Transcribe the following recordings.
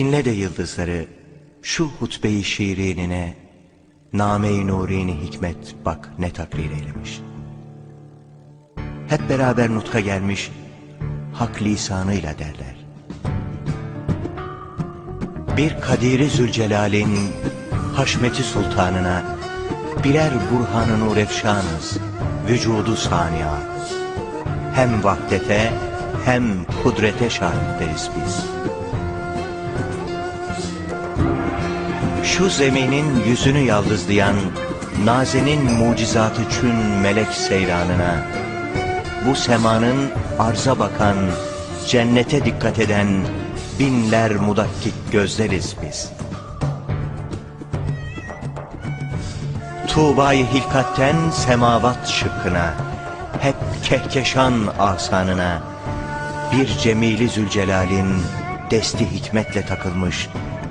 Dinle de yıldızları şu hutbe-i şiirinine Name-i Nurini Hikmet bak ne takrir eylemiş. Hep beraber nutka gelmiş hak lisanıyla derler. Bir Kadiri Zülcelal'in Haşmeti Sultanına birer Burhan-ı Nurefşanız vücudu saniya. Hem vahdete hem kudrete şahitleriz biz. Şu zeminin yüzünü yaldızlayan Nazenin mucizatı çün melek seyranına Bu semanın arza bakan Cennete dikkat eden Binler mudakkik gözleriz biz. Tuğba'yı hilkatten semavat şıkkına Hep kehkeşan asanına Bir cemili Zülcelal'in Desti hikmetle takılmış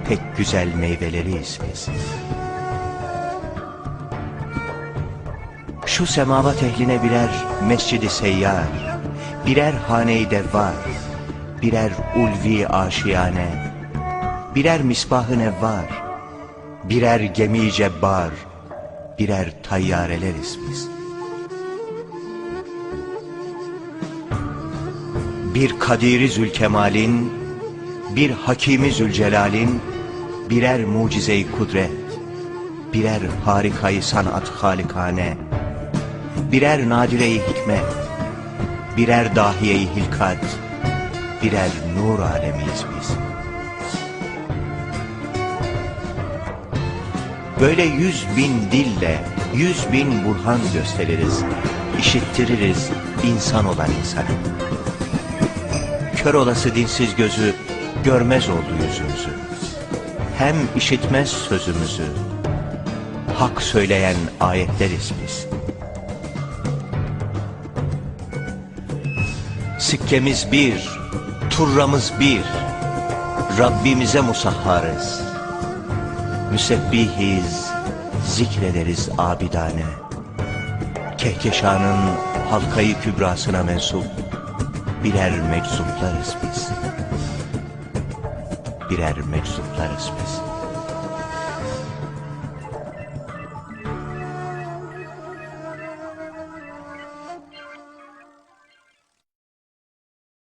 Pek güzel meyveleriyiz biz Şu semavat ehline birer mescidi seyyar Birer hane-i devvar Birer ulvi aşiyane Birer misbah-ı nevvar Birer gemi cebbar Birer tayyareleriz biz Bir Kadiri Zülkemal'in Bir Hakimi Zülcelal'in Birer mucize-i kudret Birer harikayı sanat halikane Birer nadire-i hikmet Birer dahiye-i hilkat Birer nur alemiyiz biz. Böyle yüz bin dille Yüz bin burhan gösteririz işittiririz insan olan insana Kör olası dinsiz gözü Görmez oldu yüzümüzü Hem işitmez sözümüzü Hak söyleyen ayetleriz biz Sikkemiz bir, turramız bir, Rabbimize musahharız. Müsebbihiz, zikrederiz abidane. Kehkeşanın halkayı kübrasına mensup, birer meczuplarız biz birer mesutlarız biz.